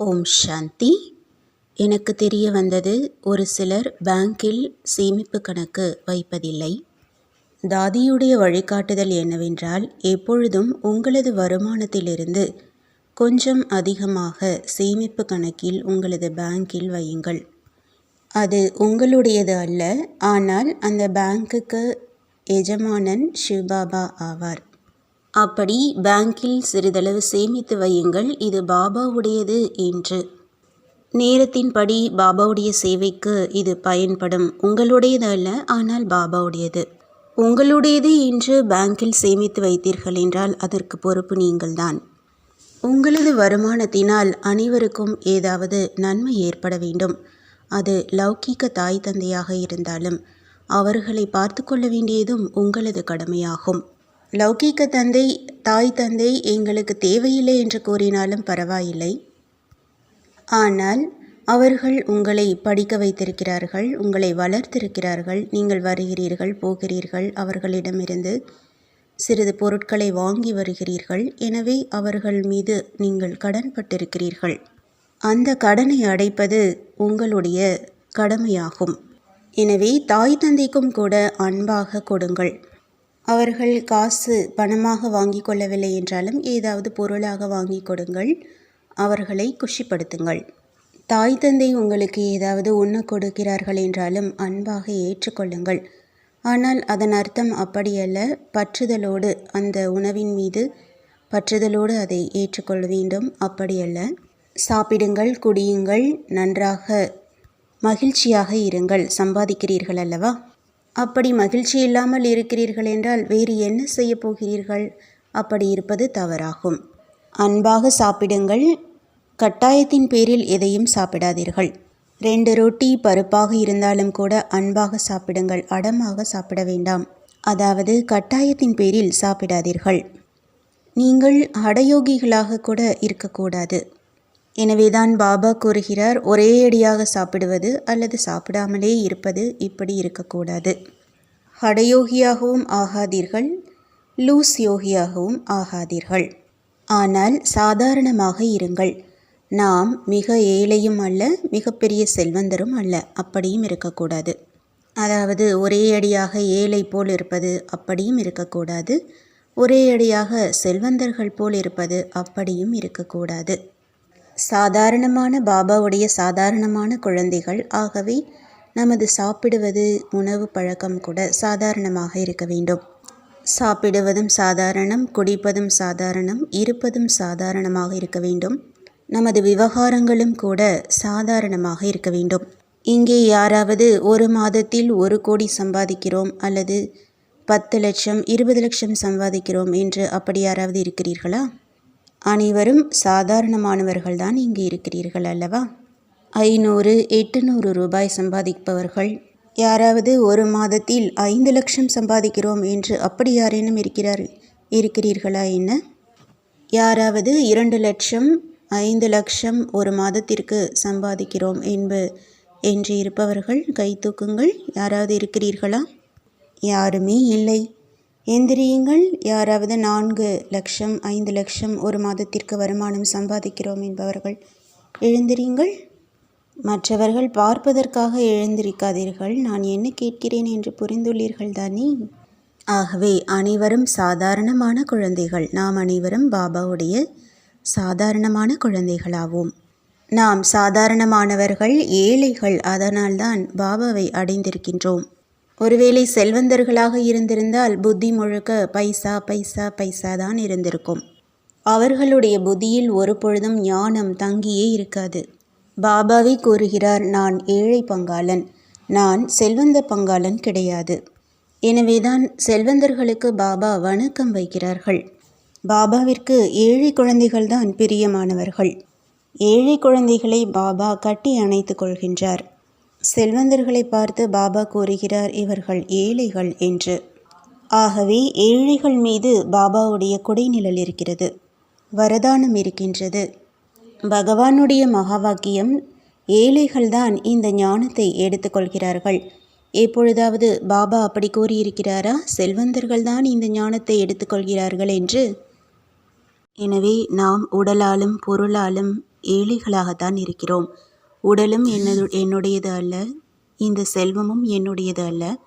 ஓம் சாந்தி. எனக்கு தெரிய வந்தது ஒரு சிலர் பேங்கில் சேமிப்பு கணக்கு வைப்பதில்லை. தாதியுடைய வழிகாட்டுதல் என்னவென்றால் எப்பொழுதும் உங்களது வருமானத்திலிருந்து கொஞ்சம் அதிகமாக சேமிப்பு கணக்கில் உங்களது பேங்கில் வையுங்கள். அது உங்களுடையது அல்ல ஆனால் அந்த பேங்குக்கு எஜமானன் சிவபாபா ஆவார். அப்படி பேங்கில் சிறிதளவு சேமித்து வையுங்கள் இது பாபாவுடையது என்று. நேரத்தின்படி பாபாவுடைய சேவைக்கு இது பயன்படும். உங்களுடையது அல்ல ஆனால் பாபாவுடையது. உங்களுடையது என்று பேங்கில் சேமித்து வைத்தீர்கள் என்றால் அதற்கு பொறுப்பு நீங்கள்தான். உங்களது வருமானத்தினால் அனைவருக்கும் ஏதாவது நன்மை ஏற்பட வேண்டும். அது லௌகீக தாய் தந்தையாக இருந்தாலும் அவர்களை பார்த்து கொள்ள வேண்டியதும் உங்களது கடமையாகும். லௌகீக தந்தை தாய் தந்தை எங்களுக்கு தேவையில்லை என்று கூறினாலும் பரவாயில்லை. ஆனால் அவர்கள் உங்களை படிக்க வைத்திருக்கிறார்கள் உங்களை வளர்த்திருக்கிறார்கள் நீங்கள் வருகிறீர்கள் போகிறீர்கள் அவர்களிடமிருந்து சிறிது பொருட்களை வாங்கி வருகிறீர்கள். எனவே அவர்கள் மீது நீங்கள் கடன்பட்டிருக்கிறீர்கள். அந்த கடனை அடைப்பது உங்களுடைய கடமையாகும். எனவே தாய் தந்தைக்கும் கூட அன்பாக கொடுங்கள். அவர்கள் காசு பணமாக வாங்கி கொள்ளவில்லை என்றாலும் ஏதாவது பொருளாக வாங்கி கொடுங்கள். அவர்களை குஷிப்படுத்துங்கள். தாய் தந்தை உங்களுக்கு ஏதாவது உண்ண கொடுக்கிறார்கள் என்றாலும் அன்பாக ஏற்றுக்கொள்ளுங்கள் ஆனால் அதன் அர்த்தம் அப்படியல்ல. பற்றுதலோடு அந்த உணவின் மீது பற்றுதலோடு அதை ஏற்றுக்கொள்ள வேண்டும். அப்படியல்ல. சாப்பிடுங்கள் குடியுங்கள் நன்றாக மகிழ்ச்சியாக இருங்கள். சம்பாதிக்கிறீர்கள் அல்லவா? அப்படி மகிழ்ச்சி இல்லாமல் இருக்கிறீர்கள் என்றால் வேறு என்ன செய்ய போகிறீர்கள்? அப்படி இருப்பது தவறாகும். அன்பாக சாப்பிடுங்கள். கட்டாயத்தின் பேரில் எதையும் சாப்பிடாதீர்கள். ரெண்டு ரொட்டி பருப்பாக இருந்தாலும் கூட அன்பாக சாப்பிடுங்கள். அடமாக சாப்பிட வேண்டாம். அதாவது கட்டாயத்தின் பேரில் சாப்பிடாதீர்கள். நீங்கள் அடயோகிகளாக கூட இருக்கக்கூடாது. எனவேதான் பாபா கூறுகிறார் ஒரே அடியாக சாப்பிடுவது அல்லது சாப்பிடாமலே இருப்பது இப்படி இருக்கக்கூடாது. ஹடயோகியாகவும் ஆகாதீர்கள் லூஸ் யோகியாகவும் ஆகாதீர்கள். ஆனால் சாதாரணமாக இருங்கள். நாம் மிக ஏழையும் அல்ல மிகப்பெரிய செல்வந்தரும் அல்ல அப்படியும் இருக்கக்கூடாது. அதாவது ஒரே அடியாக ஏழை போல் இருப்பது அப்படியும் இருக்கக்கூடாது. ஒரே அடியாக செல்வந்தர்கள் போல் இருப்பது அப்படியும் இருக்கக்கூடாது. சாதாரணமான பாபாவுடைய சாதாரணமான குழந்தைகள். ஆகவே நமது சாப்பிடுவது உணவு பழக்கம் கூட சாதாரணமாக இருக்க வேண்டும். சாப்பிடுவதும் சாதாரணம் குடிப்பதும் சாதாரணம் இருப்பதும் சாதாரணமாக இருக்க வேண்டும். நமது விவகாரங்களும் கூட சாதாரணமாக இருக்க வேண்டும். இங்கே யாராவது ஒரு மாதத்தில் ஒரு கோடி சம்பாதிக்கிறோம் அல்லது பத்து லட்சம் இருபது லட்சம் சம்பாதிக்கிறோம் என்று அப்படி யாராவது இருக்கிறீர்களா? அனைவரும் சாதாரணமானவர்கள்தான் இங்கு இருக்கிறீர்கள் அல்லவா? ஐநூறு எட்டுநூறு ரூபாய் சம்பாதிப்பவர்கள். யாராவது ஒரு மாதத்தில் ஐந்து லட்சம் சம்பாதிக்கிறோம் என்று அப்படி யாரேனும் இருக்கிறார் இருக்கிறீர்களா என்ன? யாராவது இரண்டு லட்சம் ஐந்து லட்சம் ஒரு மாதத்திற்கு சம்பாதிக்கிறோம் என்ப என்று இருப்பவர்கள் கை தூக்குங்கள். யாராவது இருக்கிறீர்களா? யாருமே இல்லை. எந்திரியுங்கள் யாராவது நான்கு லட்சம் ஐந்து லட்சம் ஒரு மாதத்திற்கு வருமானம் சம்பாதிக்கிறோம் என்பவர்கள். எழுந்திரியுங்கள். மற்றவர்கள் பார்ப்பதற்காக எழுந்திருக்காதீர்கள். நான் என்ன கேட்கிறேன் என்று புரிந்துள்ளீர்கள் தானே? ஆகவே அனைவரும் சாதாரணமான குழந்தைகள். நாம் அனைவரும் பாபாவுடைய சாதாரணமான குழந்தைகளாவோம். நாம் சாதாரணமானவர்கள் ஏழைகள். அதனால்தான் பாபாவை அடைந்திருக்கின்றோம். ஒருவேளை செல்வந்தர்களாக இருந்திருந்தால் புத்தி முழுக்க பைசா பைசா பைசா தான் இருந்திருக்கும். அவர்களுடைய புத்தியில் ஒரு பொழுதும் ஞானம் தங்கியே இருக்காது. பாபாவே கூறுகிறார் நான் ஏழை பங்காளன். நான் செல்வந்த பங்காளன் கிடையாது. எனவேதான் செல்வந்தர்களுக்கு பாபா வணக்கம் வைக்கிறார்கள். பாபாவிற்கு ஏழை குழந்தைகள்தான் பிரியமானவர்கள். ஏழை குழந்தைகளை பாபா கட்டி அணைத்து கொள்கின்றார். செல்வந்தர்களை பார்த்து பாபா கூறுகிறார் இவர்கள் ஏழைகள் என்று. ஆகவே ஏழைகள் மீது பாபாவுடைய கொடைநிழல் இருக்கிறது வரதானம் இருக்கின்றது. பகவானுடைய மகாவாக்கியம் ஏழைகள்தான் இந்த ஞானத்தை எடுத்துக்கொள்கிறார்கள் எப்பொழுதாவது பாபா அப்படி கூறியிருக்கிறாரா? செல்வந்தர்கள்தான் இந்த ஞானத்தை எடுத்துக்கொள்கிறார்கள் என்று. எனவே நாம் உடலாலும் பொருளாலும் ஏழைகளாகத்தான் இருக்கிறோம். உடலும் என்னது என்னுடையது அல்ல. இந்த செல்வமும் என்னுடையது அல்ல.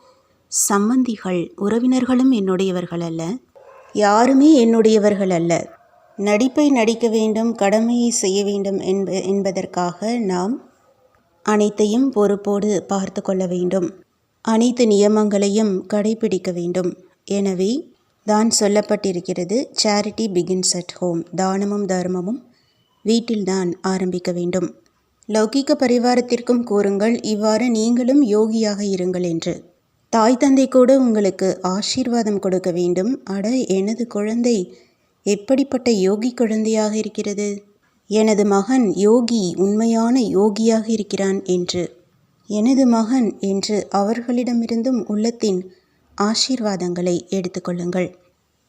சம்பந்திகள் உறவினர்களும் என்னுடையவர்கள் அல்ல. யாருமே என்னுடையவர்கள் அல்ல. நடிப்பை நடிக்க வேண்டும் கடமையை செய்ய வேண்டும் என்ப என்பதற்காக நாம் அனைத்தையும் பொறுப்போடு பார்த்து கொள்ள வேண்டும். அனைத்து நியமங்களையும் கடைபிடிக்க வேண்டும். எனவே தான் சொல்லப்பட்டிருக்கிறது சேரிட்டி பிகின்ஸ் அட் ஹோம் தானமும் தர்மமும் வீட்டில்தான் ஆரம்பிக்க வேண்டும். லௌகிக பரிவாரத்திற்கும் கூறுங்கள் இவ்வாறு நீங்களும் யோகியாக இருங்கள் என்று. தாய் தந்தை கூட உங்களுக்கு ஆசீர்வாதம் கொடுக்க வேண்டும். அட எனது குழந்தை எப்படிப்பட்ட யோகி குழந்தையாக இருக்கிறது? எனது மகன் யோகி உண்மையான யோகியாக இருக்கிறான் என்று. எனது மகன் என்று அவர்களிடமிருந்தும் உள்ளத்தின் ஆசீர்வாதங்களை எடுத்துக்கொள்ளுங்கள்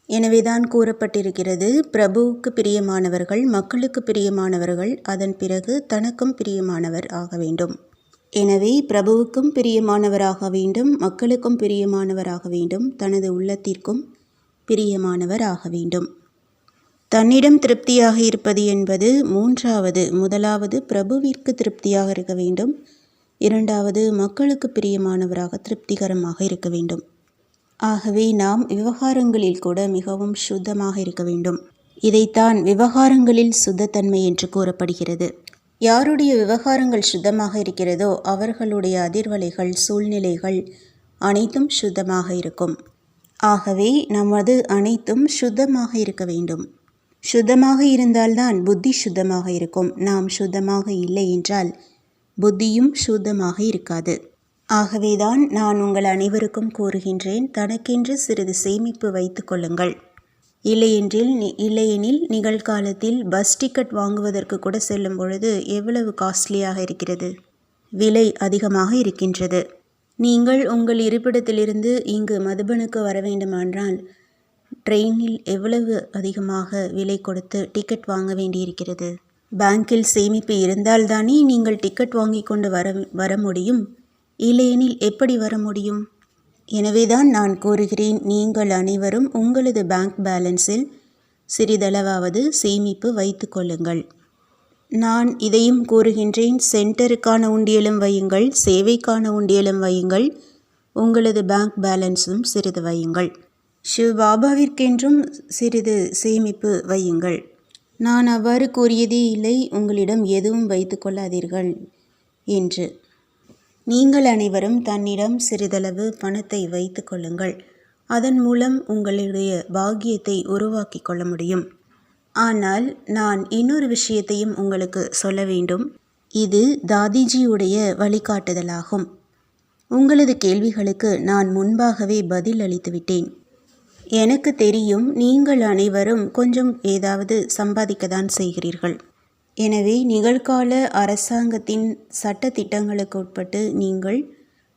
எனவேதான் கூறப்பட்டிருக்கிறது பிரபுவுக்கு பிரியமானவர்கள் மக்களுக்கு பிரியமானவர்கள் அதன் பிறகு தனக்கும் பிரியமானவர் ஆக வேண்டும். எனவே பிரபுவுக்கும் பிரியமானவராக வேண்டும் மக்களுக்கும் பிரியமானவராக வேண்டும் தனது உள்ளத்திற்கும் பிரியமானவர் ஆக வேண்டும். தன்னிடம் திருப்தியாக இருப்பது என்பது மூன்றாவது முதலாவது பிரபுவிற்கு திருப்தியாக இருக்க வேண்டும். இரண்டாவது மக்களுக்கு பிரியமானவராக திருப்திகரமாக இருக்க வேண்டும். ஆகவே நாம் விவகாரங்களில் கூட மிகவும் சுத்தமாக இருக்க வேண்டும். இதைத்தான் விவகாரங்களில் சுத்தத்தன்மை என்று கூறப்படுகிறது. யாருடைய விவகாரங்கள் சுத்தமாக இருக்கிறதோ அவர்களுடைய அதிர்வலைகள் சூழ்நிலைகள் அனைத்தும் சுத்தமாக இருக்கும். ஆகவே நமது அனைத்தும் சுத்தமாக இருக்க வேண்டும். சுத்தமாக இருந்தால்தான் புத்தி சுத்தமாக இருக்கும். நாம் சுத்தமாக இல்லை என்றால் புத்தியும் சுத்தமாக இருக்காது. ஆகவேதான் நான் உங்கள் அனைவருக்கும் கூறுகின்றேன். தனக்கென்று சிறிது சேமிப்பு வைத்து கொள்ளுங்கள். இல்லையென்றில் இல்லையெனில் நிகழ்காலத்தில் பஸ் டிக்கெட் வாங்குவதற்கு கூட செல்லும் பொழுது எவ்வளவு காஸ்ட்லியாக இருக்கிறது? விலை அதிகமாக இருக்கின்றது. நீங்கள் உங்கள் இருப்பிடத்திலிருந்து இங்கு மதுபனுக்கு வர வேண்டுமானால் ட்ரெயினில் எவ்வளவு அதிகமாக விலை கொடுத்து டிக்கெட் வாங்க வேண்டியிருக்கிறது? பேங்கில் சேமிப்பு இருந்தால்தானே நீங்கள் டிக்கெட் வாங்கி கொண்டு வர வர முடியும்? இல்லையெனில் எப்படி வர முடியும்? எனவேதான் நான் கூறுகிறேன் நீங்கள் அனைவரும் உங்களது பேங்க் பேலன்ஸில் சிறிதளவாவது சேமிப்பு வைத்து கொள்ளுங்கள். நான் இதையும் கூறுகின்றேன் சென்டருக்கான உண்டியலும் வையுங்கள் சேவைக்கான உண்டியலும் வையுங்கள் உங்களது பேங்க் பேலன்ஸும் சிறிது வையுங்கள். ஷிவ் பாபாவிற்கென்றும் சிறிது சேமிப்பு வையுங்கள். நான் அவ்வாறு கூறியதே இல்லை உங்களிடம் எதுவும் வைத்து கொள்ளாதீர்கள் என்று. நீங்கள் அனைவரும் தன்னிடம் சிறிதளவு பணத்தை வைத்து கொள்ளுங்கள். அதன் மூலம் உங்களுடைய பாக்கியத்தை உருவாக்கி கொள்ள முடியும். ஆனால் நான் இன்னொரு விஷயத்தையும் உங்களுக்கு சொல்ல வேண்டும். இது தாதிஜியுடைய வழிகாட்டுதலாகும். உங்களது கேள்விகளுக்கு நான் முன்பாகவே பதில் அளித்துவிட்டேன் எனக்கு தெரியும் நீங்கள் அனைவரும் கொஞ்சம் ஏதாவது சம்பாதிக்கத்தான் செய்கிறீர்கள். எனவே நிகழ்கால அரசாங்கத்தின் சட்ட திட்டங்களுக்கு உட்பட்டு நீங்கள்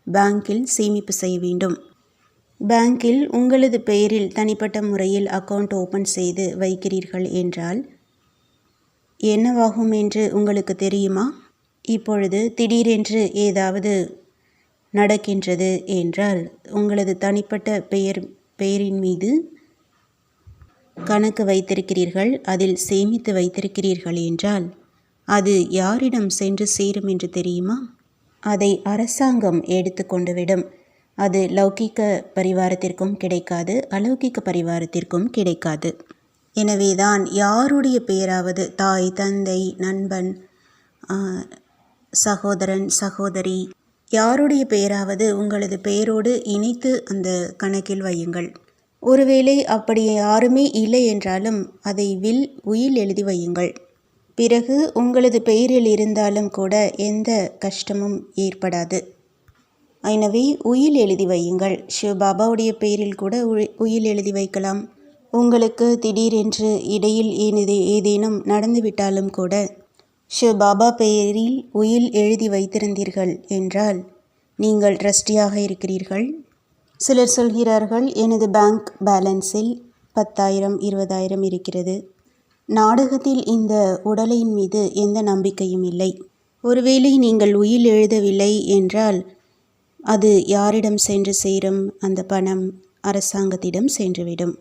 பேங்கில் சேமிப்பு செய்ய வேண்டும். பேங்கில் உங்களது பெயரில் தனிப்பட்ட முறையில் அக்கவுண்ட் ஓப்பன் செய்து வைக்கிறீர்கள் என்றால் என்னவாகும் என்று உங்களுக்கு தெரியுமா? இப்பொழுது திடீரென்று ஏதாவது நடக்கின்றது என்றால் உங்களது தனிப்பட்ட பெயர் பெயரின் மீது கணக்கு வைத்திருக்கிறீர்கள் அதில் சேமித்து வைத்திருக்கிறீர்கள் என்றால் அது யாரிடம் சென்று சேரும் என்று தெரியுமா? அதை அரசாங்கம் எடுத்து விடும் அது லௌகிக்க பரிவாரத்திற்கும் கிடைக்காது அலௌகிக்க பரிவாரத்திற்கும் கிடைக்காது. எனவேதான் யாருடைய பெயராவது தாய் தந்தை நண்பன் சகோதரன் சகோதரி யாருடைய பெயராவது உங்களது பெயரோடு இணைத்து அந்த கணக்கில் வையுங்கள். ஒருவேளை அப்படி யாருமே இல்லை என்றாலும் அதை வில் உயில் எழுதி வையுங்கள். பிறகு உங்களது பெயரில் இருந்தாலும் கூட எந்த கஷ்டமும் ஏற்படாது. எனவே உயில் எழுதி வையுங்கள். சிவபாபாவுடைய பெயரில் கூட உயில் எழுதி வைக்கலாம். உங்களுக்கு திடீரென்று இடையில் ஏனது ஏதேனும் நடந்துவிட்டாலும் கூட சிவபாபா பெயரில் உயில் எழுதி வைத்திருந்தீர்கள் என்றால் நீங்கள் ட்ரஸ்டியாக இருக்கிறீர்கள். சிலர் சொல்கிறார்கள் எனது பேங்க் பேலன்ஸில் பத்தாயிரம் இருபதாயிரம் இருக்கிறது. நாடகத்தில் இந்த உடலின் மீது எந்த நம்பிக்கையும் இல்லை. ஒருவேளை நீங்கள் உயில் எழுதவில்லை என்றால் அது யாரிடம் சென்று சேரும்? அந்த பணம் அரசாங்கத்திடம் சென்றுவிடும்.